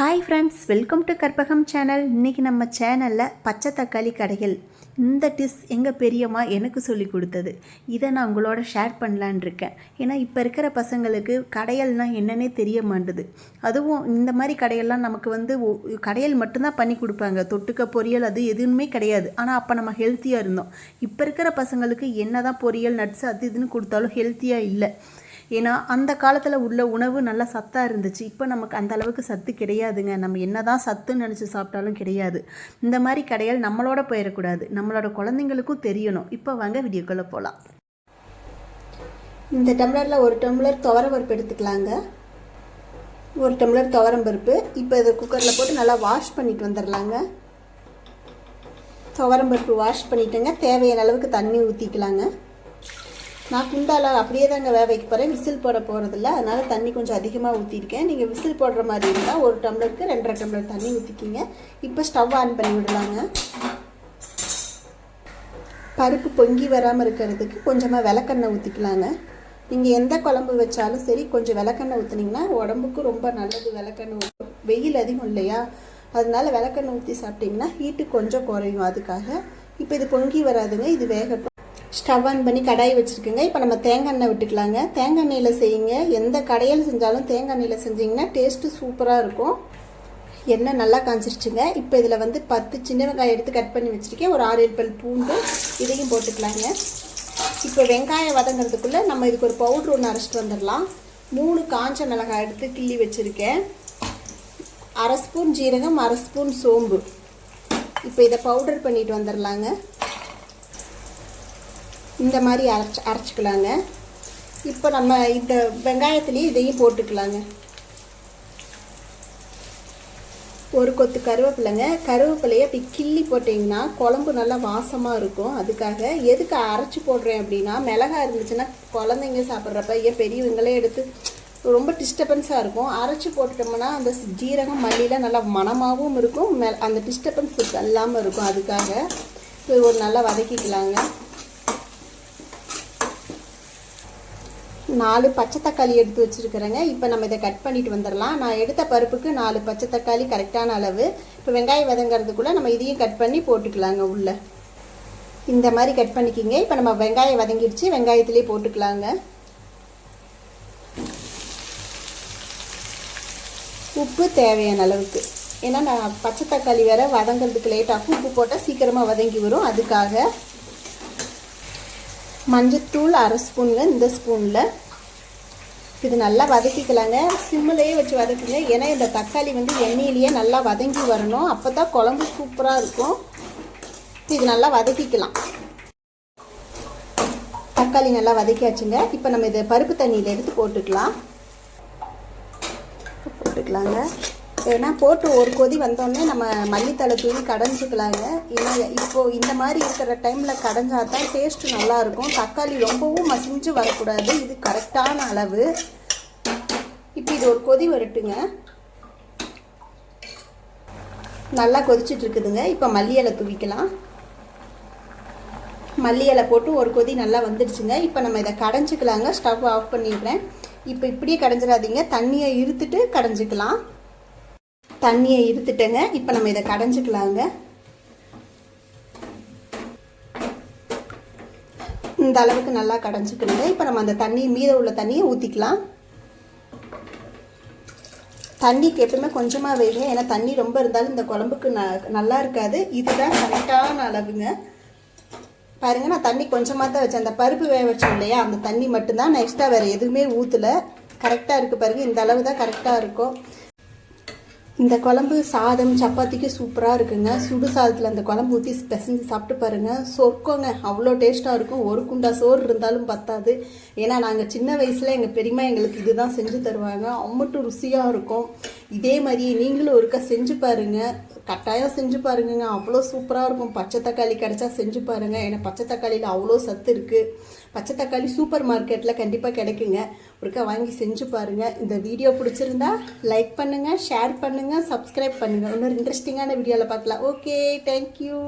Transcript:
Hi friends welcome to Karpagam channel இன்றைக்கி நம்ம சேனலில் பச்சை தக்காளி கடைகள். இந்த டிஸ் எங்கள் பெரியம்மா எனக்கு சொல்லி கொடுத்தது. இதை நான் உங்களோட ஷேர் பண்ணலான் இருக்கேன். ஏன்னா இப்போ இருக்கிற பசங்களுக்கு கடையல்னால் என்னன்னே தெரிய மாட்டுது. அதுவும் இந்த மாதிரி கடையெல்லாம் நமக்கு வந்து கடையல் மட்டும்தான் பண்ணி கொடுப்பாங்க. தொட்டுக்க பொரியல் அது எதுவுமே கிடையாது. ஆனால் அப்போ நம்ம ஹெல்த்தியாக இருந்தோம். இப்போ இருக்கிற பசங்களுக்கு என்ன தான் பொரியல் நட்ஸ் அது இதுன்னு கொடுத்தாலும் ஹெல்த்தியாக இல்லை. ஏன்னா அந்த காலத்தில் உள்ள உணவு நல்லா சத்தாக இருந்துச்சு. இப்போ நமக்கு அந்த அளவுக்கு சத்து கிடையாதுங்க. நம்ம என்ன தான் சத்துன்னு நினச்சி சாப்பிட்டாலும் கிடையாது. இந்த மாதிரி கடைகள் நம்மளோட போயிடக்கூடாது. நம்மளோட குழந்தைங்களுக்கும் தெரியணும். இப்போ வாங்க வீடியோக்குள்ளே போகலாம் இந்த டம்ளரில் ஒரு டம்ளர் துவரம் பருப்பு எடுத்துக்கலாங்க. ஒரு டம்ளர் துவரம் பருப்பு. இப்போ இதை குக்கரில் போட்டு நல்லா வாஷ் பண்ணிட்டு வந்துடலாங்க. துவரம் பருப்பு வாஷ் பண்ணிட்டேங்க. தேவையான அளவுக்கு தண்ணி ஊற்றிக்கலாங்க நான் குண்டால அப்படியே தாங்க வேக வைக்க போகிறேன் விசில் போட போகிறதில்ல அதனால் தண்ணி கொஞ்சம் அதிகமாக ஊற்றிருக்கேன் நீங்கள் விசில் போடுற மாதிரி இருந்தால் ஒரு டம்ளருக்கு ரெண்டரை டம்ளர் தண்ணி ஊற்றிக்கிங்க இப்போ ஸ்டவ் ஆன் பண்ணி விடலாங்க. பருப்பு பொங்கி வராமல் இருக்கிறதுக்கு கொஞ்சமாக விளக்கெண்ணெய் ஊற்றிக்கலாங்க நீங்கள் எந்த குழம்பு வச்சாலும் சரி கொஞ்சம் விளக்கெண்ணெய் ஊற்றுனீங்கன்னா உடம்புக்கு ரொம்ப நல்லது விளக்கெண்ணெய் வெயில் அதிகம் இல்லையா? அதனால விளக்கெண்ணெய் ஊற்றி சாப்பிட்டிங்கன்னா ஹீட்டு கொஞ்சம் குறையும் அதுக்காக. இப்போ இது பொங்கி வராதுங்க. இது வேகட்டும். ஸ்டவ் ஆன் பண்ணி கடாய் வச்சுருக்குங்க. இப்போ நம்ம தேங்காய் எண்ணெய் விட்டுக்கலாங்க. தேங்காய் எண்ணெயில் செய்யுங்க. எந்த கடையில் செஞ்சாலும் தேங்காய் எண்ணெயில் செஞ்சீங்கன்னா டேஸ்ட்டு சூப்பராக இருக்கும். எண்ணெய் நல்லா காய்ச்சிருச்சுங்க இப்போ இதில் வந்து பத்து சின்ன வெங்காயம் எடுத்து கட் பண்ணி வச்சுருக்கேன். ஒரு ஆறு ஏழு பல் பூண்டு இதையும் போட்டுக்கலாங்க. இப்போ வெங்காயம் வதங்கிறதுக்குள்ளே நம்ம இதுக்கு ஒரு பவுட்ரு ஒன்று அரைச்சிட்டு வந்துடலாம். மூணு காஞ்ச மிளகாய் எடுத்து கிள்ளி வச்சுருக்கேன். அரை ஸ்பூன் ஜீரகம் அரை ஸ்பூன் சோம்பு. இப்போ இதை பவுடர் பண்ணிட்டு வந்துடலாங்க. இந்த மாதிரி அரைச்சி அரைச்சிக்கலாங்க. இப்போ நம்ம இந்த வெங்காயத்துலேயும் இதையும் போட்டுக்கலாங்க. ஒரு கொத்து கருவேப்பிலைங்க. கருவேப்பிலையை அப்படி கிள்ளி போட்டிங்கன்னா குழம்பு நல்லா வாசமாக இருக்கும். அதுக்காக எதுக்கு அரைச்சி போடுறேன் அப்படின்னா மிளகா இருந்துச்சுன்னா குழந்தைங்க சாப்பிட்றப்ப ஏன் பெரியவங்களே எடுத்து ரொம்ப டிஸ்டர்பன்ஸாக இருக்கும். அரைச்சி போட்டுட்டோம்னா அந்த ஜீரகம் மல்லியில் நல்லா மணமாகவும் இருக்கும். மெ அந்த டிஸ்டர்பன்ஸ் இல்லாமல் இருக்கும். அதுக்காக இப்போ ஒரு நல்லா வதக்கிக்கலாங்க. நாலு பச்சை தக்காளி எடுத்து வச்சுருக்கிறேங்க. இப்போ நம்ம இதை கட் பண்ணிட்டு வந்துடலாம் நான் எடுத்த பருப்புக்கு நாலு பச்சை தக்காளி கரெக்டான அளவு. இப்போ வெங்காயம் வதங்கிறதுக்குள்ளே நம்ம இதையும் கட் பண்ணி போட்டுக்கலாங்க உள்ள. இந்த மாதிரி கட் பண்ணிக்கிங்க. இப்போ நம்ம வெங்காயம் வதங்கிடுச்சு வெங்காயத்திலே போட்டுக்கலாங்க. உப்பு தேவையான அளவுக்கு. ஏன்னா நான் பச்சை தக்காளி வேறு வதங்கிறதுக்கு லேட் ஆகும். உப்பு போட்டால் சீக்கிரமாக வதங்கி வரும். அதுக்காக மஞ்சத்தூள் அரை ஸ்பூனுங்க இந்த ஸ்பூனில். இது நல்லா வதக்கிக்கலாங்க. சிம்மிலேயே வச்சு வதக்குங்க. ஏன்னா இந்த தக்காளி வந்து எண்ணெயிலேயே நல்லா வதங்கி வரணும். அப்போ தான் குழம்பு சூப்பராக இருக்கும். இது நல்லா வதக்கிக்கலாம். தக்காளி நல்லா வதக்கியாச்சுங்க. இப்போ நம்ம இதை பருப்பு தண்ணியில் எடுத்து போட்டுக்கலாம். போட்டுக்கலாங்க. ஏன்னா போட்டு ஒரு கொதி வந்தோடனே நம்ம மல்லித்தலை தூவி கடைஞ்சிக்கலாங்க. ஏன்னா இப்போ இந்த மாதிரி இருக்கிற டைமில் கடைஞ்சா தான் டேஸ்ட்டு நல்லாயிருக்கும். தக்காளி ரொம்பவும் மசிஞ்சு வரக்கூடாது. இது கரெக்டான அளவு. இப்போ இது ஒரு கொதி வரட்டுங்க. நல்லா கொதிச்சுட்டு இருக்குதுங்க. இப்போ மல்லி இலை தூவிக்கலாம். மல்லி இலை போட்டு ஒரு கொதி நல்லா வந்துடுச்சுங்க. இப்போ நம்ம இதை கடைஞ்சிக்கலாங்க. ஸ்டவ் ஆஃப் பண்ணிடுறேன். இப்போ இப்படியே கடைஞ்சிடாதீங்க. தண்ணியை இருத்துட்டு கடைஞ்சிக்கலாம். தண்ணியை இருத்துட்டேங்க இப்போ நம்ம இதை கடைஞ்சிக்கலாங்க. இந்த அளவுக்கு நல்லா கடைஞ்சிக்கணுங்க. இப்போ நம்ம அந்த தண்ணி மீத உள்ள தண்ணியை ஊற்றிக்கலாம் தண்ணிக்கு எப்பவுமே கொஞ்சமாக வைங்க ஏன்னா தண்ணி ரொம்ப இருந்தாலும் இந்த குழம்புக்கு ந நல்லா இருக்காது. இதுதான் கரெக்டான அளவுங்க. பாருங்க நான் தண்ணி கொஞ்சமாக தான் வச்சேன். அந்த பருப்பு வேக வச்சோம் இல்லையா? அந்த தண்ணி மட்டும்தான். நான் எக்ஸ்ட்ரா வேறு எதுவுமே ஊற்றலை கரெக்டாக இருக்குது பாருங்க. இந்த அளவு தான் கரெக்டாக இருக்கும். இந்த குழம்பு சாதம் சப்பாத்திக்கு சூப்பராக இருக்குங்க. சுடு சாதத்தில் அந்த குழம்பு ஊற்றி பிசைஞ்சு சாப்பிட்டு பாருங்கள் சொர்க்கோங்க. அவ்வளோ டேஸ்ட்டாக இருக்கும். ஒரு குண்டா சோறு இருந்தாலும் பத்தாது. ஏன்னா நாங்கள் சின்ன வயசில் எங்கள் பெரியம்மா எங்களுக்கு இதுதான் செஞ்சு தருவாங்க. அம்மட்டும் ருசியாக இருக்கும். இதே மாதிரியே நீங்களும் ஒருக்கா செஞ்சு பாருங்க. கட்டாயம் செஞ்சு பாருங்கங்க. அவ்வளோ சூப்பராக இருக்கும். பச்சை தக்காளி கிடைச்சா செஞ்சு பாருங்க. ஏன்னா பச்சை தக்காளியில் அவ்வளோ சத்து இருக்குது பச்சை தக்காளி சூப்பர் மார்க்கெட்டில் கண்டிப்பாக கிடைக்குங்க. ஒருக்கா வாங்கி செஞ்சு பாருங்க. இந்த வீடியோ பிடிச்சிருந்தா லைக் பண்ணுங்க ஷேர் பண்ணுங்க சப்ஸ்கிரைப் பண்ணுங்க. இன்னொரு இன்ட்ரெஸ்டிங்கான வீடியோவில் பார்க்கலாம். Okay thank you